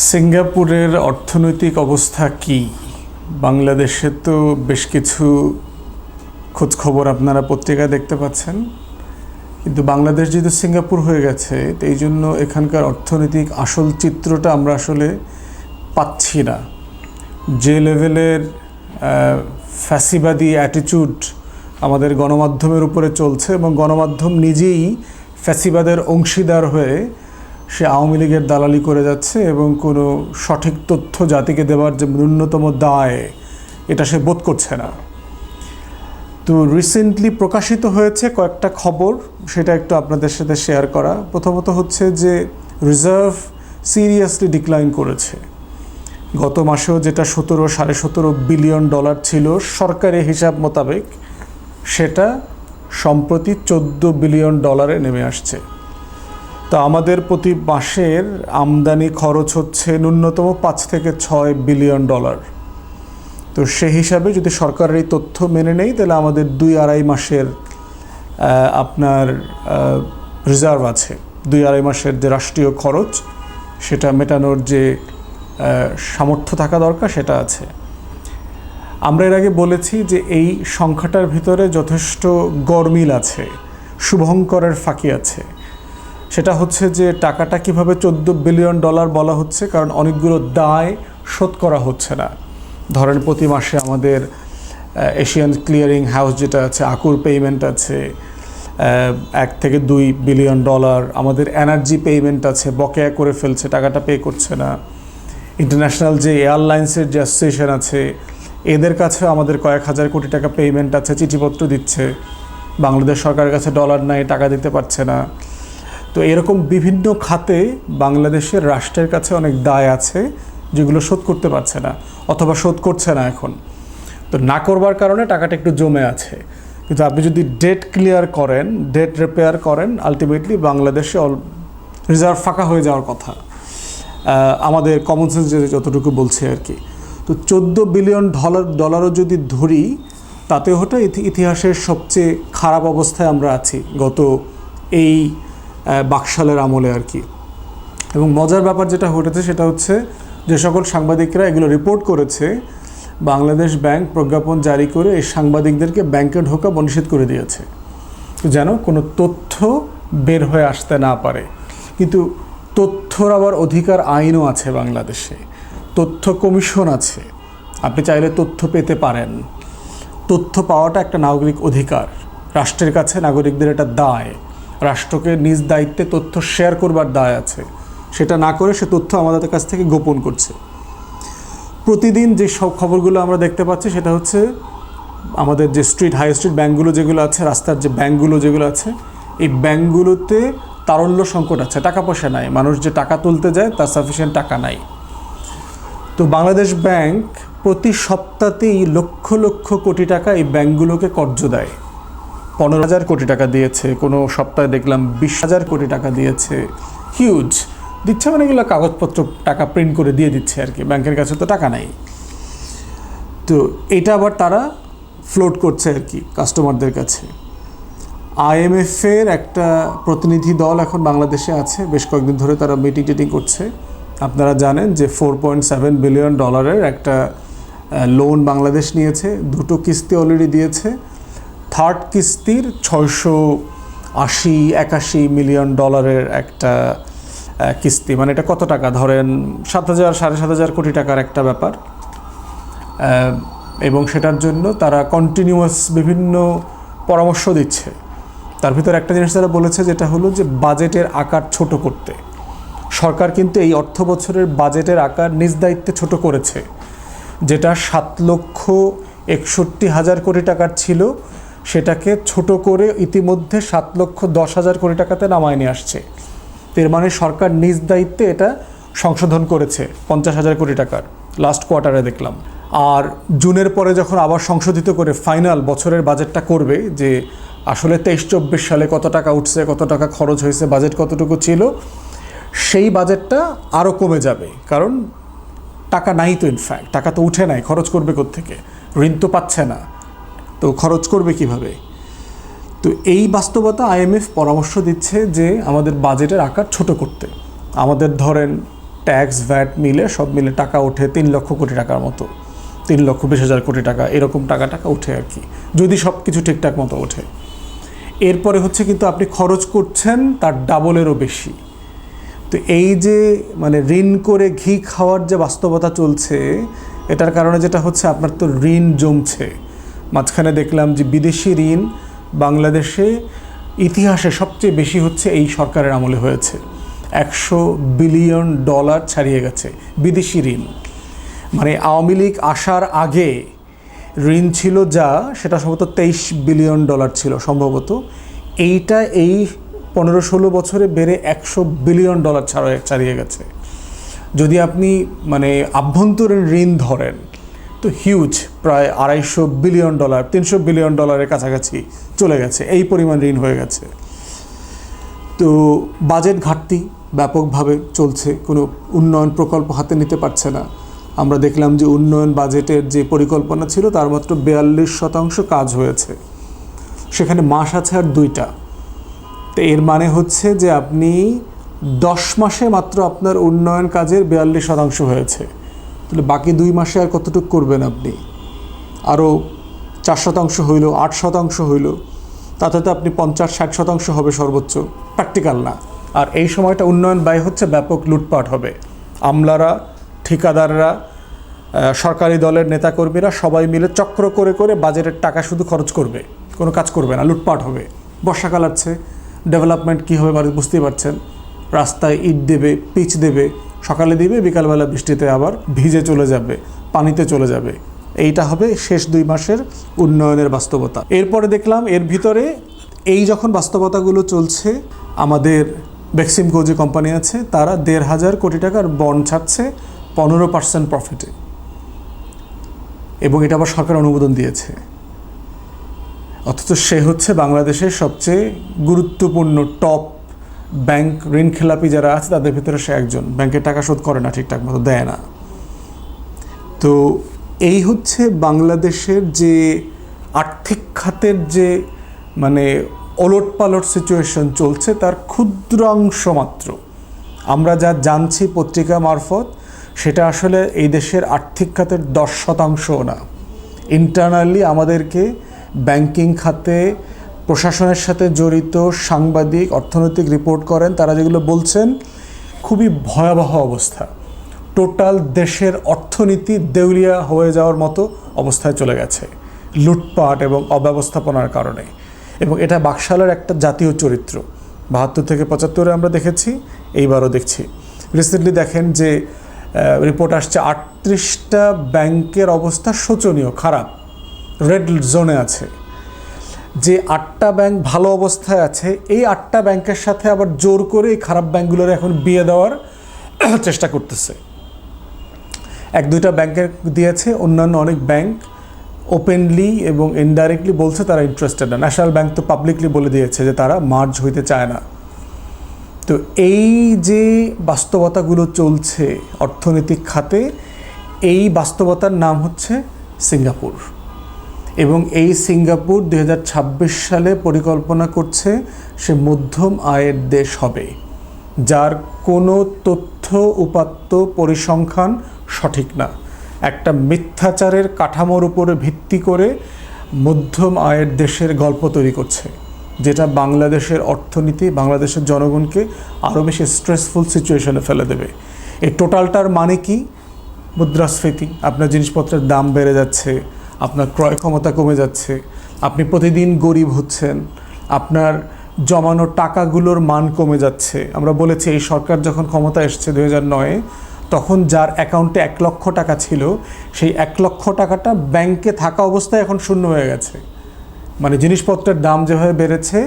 সিঙ্গাপুরের অর্থনৈতিক অবস্থা কি? বাংলাদেশে তো বেশ কিছু খোঁজখবর আপনারা পত্রিকায় দেখতে পাচ্ছেন। কিন্তু বাংলাদেশ যেহেতু সিঙ্গাপুর হয়ে গেছে, তো এই জন্য এখানকার অর্থনৈতিক আসল চিত্রটা আমরা আসলে পাচ্ছি না। যে লেভেলের ফ্যাসিবাদী অ্যাটিটিউড আমাদের গণমাধ্যমের উপরে চলছে এবং গণমাধ্যম নিজেই ফ্যাসিবাদের অংশীদার হয়ে সে আওয়ামী লীগের দালালি করে যাচ্ছে এবং কোনো সঠিক তথ্য জাতিকে দেওয়ার যে ন্যূনতম দায়, এটা সে বোধ করছে না। তো রিসেন্টলি প্রকাশিত হয়েছে কয়েকটা খবর, সেটা একটু আপনাদের সাথে শেয়ার করা। প্রথমত হচ্ছে যে রিজার্ভ সিরিয়াসলি ডিক্লাইন করেছে। গত মাসেও যেটা সতেরো, সাড়ে সতেরো বিলিয়ন ডলার ছিল সরকারি হিসাব মোতাবেক, সেটা সম্প্রতি চোদ্দ বিলিয়ন ডলারে নেমে আসছে। তো আমাদের প্রতি মাসের আমদানি খরচ হচ্ছে ন্যূনতম পাঁচ থেকে ছয় বিলিয়ন ডলার। তো সে হিসাবে যদি সরকারের এই তথ্য মেনে নেই, তাহলে আমাদের দুই আড়াই মাসের আপনার রিজার্ভ আছে। দুই আড়াই মাসের যে রাষ্ট্রীয় খরচ, সেটা মেটানোর যে সামর্থ্য থাকা দরকার, সেটা আছে। আমরা এর আগে বলেছি যে এই সংখ্যাটার ভিতরে যথেষ্ট গরমিল আছে, শুভঙ্করের ফাঁকি আছে। সেটা হচ্ছে যে টাকাটা কীভাবে চোদ্দ বিলিয়ন ডলার বলা হচ্ছে, কারণ অনেকগুলো দায় শোধ করা হচ্ছে না। ধরেন প্রতি মাসে আমাদের এশিয়ান ক্লিয়ারিং হাউস যেটা আছে আকুর পেমেন্ট আছে এক থেকে দুই বিলিয়ন ডলার, আমাদের এনার্জি পেমেন্ট আছে, বকেয়া করে ফেলছে, টাকাটা পে করছে না। ইন্টারন্যাশনাল যে এয়ারলাইন্সের যে অ্যাসোসিয়েশন আছে, এদের কাছে আমাদের কয়েক হাজার কোটি টাকা পেমেন্ট আছে, চিঠিপত্র দিচ্ছে। বাংলাদেশ সরকারের কাছে ডলার নাই, টাকা দিতে পারছে না। তো এরকম বিভিন্ন খাতে বাংলাদেশের রাষ্ট্রের কাছে অনেক দায় আছে যেগুলো শোধ করতে পারছে না অথবা শোধ করছে না এখন। তো না করবার কারণে টাকাটা একটু জমে আছে। কিন্তু আপনি যদি ডেট ক্লিয়ার করেন ডেট রিপেয়ার করেন আলটিমেটলি বাংলাদেশে অল রিজার্ভ ফাঁকা হয়ে যাওয়ার কথা। আমাদের কমন সেন্স যতটুকু বলছে আর কি। তো চোদ্দ বিলিয়ন ডলার ডলারও যদি ধরি, তাতে ইতি- ইতিহাসের সবচেয়ে খারাপ অবস্থায় আমরা আছি। গত এই বাকশালের আমলে আর কি। এবং মজার ব্যাপার যেটা ঘটেছে সেটা হচ্ছে যে সকল সাংবাদিকরা এগুলো রিপোর্ট করেছে, বাংলাদেশ ব্যাংক প্রজ্ঞাপন জারি করে এই সাংবাদিকদেরকে ব্যাংকে ঢোকা নিষেধ করে দিয়েছে। যেন কোনো তথ্য বের হয়ে আসতে না পারে। কিন্তু তথ্যর আবার অধিকার আইনও আছে বাংলাদেশে। তথ্য কমিশন আছে। আপনি চাইলে তথ্য পেতে পারেন। তথ্য পাওয়াটা একটা নাগরিক অধিকার। রাষ্ট্রের কাছে নাগরিকদের এটা দায়। রাষ্ট্রকে নিজ দায়িত্বে তথ্য শেয়ার করবার দায় আছে। সেটা না করে সে তথ্য আমাদের কাছ থেকে গোপন করছে। প্রতিদিন যে সব খবরগুলো আমরা দেখতে পাচ্ছি, সেটা হচ্ছে আমাদের যে স্ট্রিট হাই স্ট্রিট ব্যাঙ্কগুলো যেগুলো আছে, রাস্তার যে ব্যাঙ্কগুলো যেগুলো আছে, এই ব্যাঙ্কগুলোতে তারল্য সংকট আছে, টাকা পয়সা নাই। মানুষ যে টাকা তুলতে যায়, তার সাফিসিয়েন্ট টাকা নাই। তো বাংলাদেশ ব্যাংক প্রতি সপ্তাহতেই লক্ষ লক্ষ কোটি টাকা এই ব্যাংকগুলোকে কর্জ দেয়। পনেরো হাজার কোটি টাকা দিয়েছে, কোনো সপ্তাহে দেখলাম বিশ হাজার কোটি টাকা দিয়েছে। হিউজ দিচ্ছে মানে এগুলো কাগজপত্র টাকা প্রিন্ট করে দিয়ে দিচ্ছে আর কি, ব্যাংকের কাছে তো টাকা নাই। তো এটা আবার তারা ফ্লোট করছে আর কি কাস্টমারদের কাছে। আইএমএফের একটা প্রতিনিধি দল এখন বাংলাদেশে আছে, বেশ কয়েকদিন ধরে তারা মিটিং টিটিং করছে। আপনারা জানেন যে ফোর পয়েন্ট সেভেন বিলিয়ন ডলারের একটা লোন বাংলাদেশ নিয়েছে, দুটো কিস্তি অলরেডি দিয়েছে। থার্ড কিস্তির ছয়শো আশি, একাশি মিলিয়ন ডলারের একটা কিস্তি। মানে এটা কত টাকা? ধরেন সাত হাজার, সাড়ে সাত হাজার কোটি টাকার একটা ব্যাপার। এবং সেটার জন্য তারা কন্টিনিউয়াস বিভিন্ন পরামর্শ দিচ্ছে। তার ভিতরে একটা জিনিস তারা বলেছে যেটা হলো যে বাজেটের আকার ছোট করতে। সরকার কিন্তু এই অর্থ বছরের বাজেটের আকার নিজ দায়িত্বে ছোট করেছে। যেটা সাত লক্ষ একষট্টি হাজার কোটি টাকার ছিল। সেটাকে ছোট করে ইতিমধ্যে সাত লক্ষ দশ হাজার কোটি টাকাতে নামায় নিয়ে আসছে। এর মানে সরকার নিজ দায়িত্বে এটা সংশোধন করেছে, পঞ্চাশ হাজার কোটি টাকার লাস্ট কোয়ার্টারে দেখলাম। আর জুনের পরে যখন আবার সংশোধিত করে ফাইনাল বছরের বাজেটটা করবে, যে আসলে তেইশ চব্বিশ সালে কত টাকা উঠছে, কত টাকা খরচ হয়েছে বাজেট কতটুকু ছিল, সেই বাজেটটা আরও কমে যাবে। কারণ টাকা নাই তো ইনফ্যাক্ট টাকা তো উঠে নাই, খরচ করবে থেকে ঋণ তো পাচ্ছে না। তো খরচ করবে কীভাবে? তো এই বাস্তবতা আইএমএফ পরামর্শ দিচ্ছে যে আমাদের বাজেটের আকার ছোট করতে। আমাদের ধরেন ট্যাক্স, ভ্যাট মিলে সব মিলে টাকা ওঠে তিন লক্ষ কোটি টাকার মতো। তিন লক্ষ বিশ হাজার কোটি টাকা, এরকম টাকা টাকা ওঠে আর কি। যদি সব কিছু ঠিকঠাক মতো ওঠে। এরপরে হচ্ছে কিন্তু আপনি খরচ করছেন তার ডাবলেরও বেশি। তো এই যে মানে ঋণ করে ঘি খাওয়ার যে বাস্তবতা চলছে, এটার কারণে যেটা হচ্ছে আপনার তো ঋণ জমছে। মাঝখানে দেখলাম যে বিদেশি ঋণ বাংলাদেশে ইতিহাসে সবচেয়ে বেশি হচ্ছে এই সরকারের আমলে হয়েছে। একশো বিলিয়ন ডলার ছাড়িয়ে গেছে বিদেশি ঋণ। মানে আওয়ামী লীগ আসার আগে ঋণ ছিল যা, সেটা সম্ভবত তেইশ বিলিয়ন ডলার ছিল সম্ভবত। এইটা এই পনেরো ষোলো বছরে বেড়ে একশো বিলিয়ন ডলার ছাড়া ছাড়িয়ে গেছে। যদি আপনি মানে আভ্যন্তরীণ ঋণ ধরেন তো হিউজ প্রায় আড়াইশো বিলিয়ন ডলার তিনশো বিলিয়ন ডলারের কাছাকাছি চলে গেছে। এই পরিমাণ ঋণ হয়ে গেছে। তো বাজেট ঘাটতি ব্যাপকভাবে চলছে, কোনো উন্নয়ন প্রকল্প হাতে নিতে পারছে না। আমরা দেখলাম যে উন্নয়ন বাজেটের যে পরিকল্পনা ছিল, তার মাত্র বিয়াল্লিশ শতাংশ কাজ হয়েছে। সেখানে মাস আছে আর দুইটা। তো এর মানে হচ্ছে যে আপনি দশ মাসে মাত্র আপনার উন্নয়ন কাজের বিয়াল্লিশ শতাংশ হয়েছে। তাহলে বাকি দুই মাসে আর কতটুকু করবেন আপনি? আরও চার শতাংশ হইল, আট শতাংশ হইল, তাতে তো আপনি পঞ্চাশ, ষাট শতাংশ হবে সর্বোচ্চ। প্র্যাকটিক্যাল না। আর এই সময়টা উন্নয়ন ব্যয় হচ্ছে, ব্যাপক লুটপাট হবে। আমলারা, ঠিকাদাররা সরকারি দলের নেতাকর্মীরা সবাই মিলে চক্র করে করে বাজেটের টাকা শুধু খরচ করবে। কোনো কাজ করবে না, লুটপাট হবে। বর্ষাকাল আছে, ডেভেলপমেন্ট কী হবে মানে বুঝতেই পারছেন। রাস্তায় ইট দেবে, পিচ দেবে সকালে দিবে, বিকালবেলা বৃষ্টিতে আবার ভিজে চলে যাবে, পানিতে চলে যাবে। এইটা হবে শেষ দুই মাসের উন্নয়নের বাস্তবতা। এরপরে দেখলাম এর ভিতরে এই যখন বাস্তবতাগুলো চলছে, আমাদের বেক্সিমকো যে কোম্পানি আছে, তারা দেড় হাজার কোটি টাকার বন্ড ছাড়ছে পনেরো পার্সেন্ট প্রফিটে এবং এটা আবার সরকার অনুমোদন দিয়েছে। অথচ সে হচ্ছে বাংলাদেশের সবচেয়ে গুরুত্বপূর্ণ টপ ব্যাংক ঋণ খেলাপি যারা আছে, তাদের ভিতরে সে একজন। ব্যাংকের টাকা শোধ করে না, ঠিকঠাক মতো দেয় না। তো এই হচ্ছে বাংলাদেশের যে আর্থিক খাতের যে মানে ওলট পালট সিচুয়েশন চলছে, তার ক্ষুদ্রাংশ মাত্র। আমরা যা জানছি পত্রিকা মারফত, সেটা আসলে এই দেশের আর্থিক খাতের দশ শতাংশও না। ইন্টারনালি আমাদেরকে ব্যাংকিং খাতে প্রশাসনের সাথে জড়িত সাংবাদিক, অর্থনৈতিক রিপোর্ট করেন, তারা যেগুলো বলছেন, খুবই ভয়াবহ অবস্থা। টোটাল দেশের অর্থনীতি দেউলিয়া হয়ে যাওয়ার মতো অবস্থায় চলে গেছে, লুটপাট এবং অব্যবস্থাপনার কারণে। এবং এটা বাকশালের একটা জাতীয় চরিত্র। বাহাত্তর থেকে পঁচাত্তরে আমরা দেখেছি, এইবারও দেখছি। রিসেন্টলি দেখেন যে রিপোর্ট আসছে, আটত্রিশটা ব্যাংকের অবস্থা শোচনীয়, খারাপ। রেড জোনে আছে। যে আটটা ব্যাংক ভালো অবস্থায় আছে, এই আটটা ব্যাংকের সাথে আবার জোর করে এই খারাপ ব্যাংকগুলোর এখন বিয়ে দেওয়ার চেষ্টা করতেছে। এক, দুইটা ব্যাংকের দিয়েছে, অন্যান্য অনেক ব্যাংক ওপেনলি এবং ইনডাইরেক্টলি বলছে তারা ইন্টারেস্টেড না। ন্যাশনাল ব্যাংক তো পাবলিকলি বলে দিয়েছে যে তারা মার্জ হইতে চায় না। তো এই যে বাস্তবতাগুলো চলছে অর্থনৈতিক খাতে, এই বাস্তবতার নাম হচ্ছে সিঙ্গাপুর। এবং এই সিঙ্গাপুর দু হাজার ছাব্বিশ সালে পরিকল্পনা করছে সে মধ্যম আয়ের দেশ হবে, যার কোনো তথ্য উপাত্ত পরিসংখ্যান সঠিক না। একটা মিথ্যাচারের কাঠামোর উপরে ভিত্তি করে মধ্যম আয়ের দেশের গল্প তৈরি করছে, যেটা বাংলাদেশের অর্থনীতি, বাংলাদেশের জনগণকে আরও বেশি স্ট্রেসফুল সিচুয়েশনে ফেলে দেবে। এই টোটালটার মানে কি? মুদ্রাস্ফীতি। আপনার জিনিসপত্রের দাম বেড়ে যাচ্ছে আপনার ক্রয় ক্ষমতা কমে যাচ্ছে, আপনি প্রতিদিন গরিব হচ্ছেন, আপনার জমানো টাকাগুলোর মান কমে যাচ্ছে। আমরা বলেছি, এই সরকার যখন ক্ষমতা এসছে দু হাজার নয়ে, তখন যার অ্যাকাউন্টে এক লক্ষ টাকা ছিল, সেই এক লক্ষ টাকাটা ব্যাংকে থাকা অবস্থায় এখন শূন্য হয়ে গেছে। মানে জিনিসপত্রের দাম যেভাবে বেড়েছে,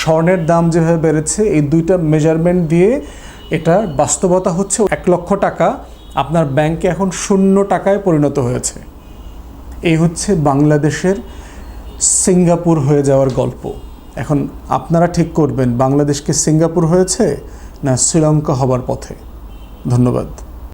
স্বর্ণের দাম যেভাবে বেড়েছে, এই দুইটা মেজারমেন্ট দিয়ে এটা বাস্তবতা হচ্ছে, এক লক্ষ টাকা আপনার ব্যাংকে এখন শূন্য টাকায় পরিণত হয়েছে। এই হচ্ছে বাংলাদেশের সিঙ্গাপুর হয়ে যাওয়ার গল্প। এখন আপনারা ঠিক করবেন বাংলাদেশকে সিঙ্গাপুর হয়েছে না শ্রীলঙ্কা হবার পথে। ধন্যবাদ।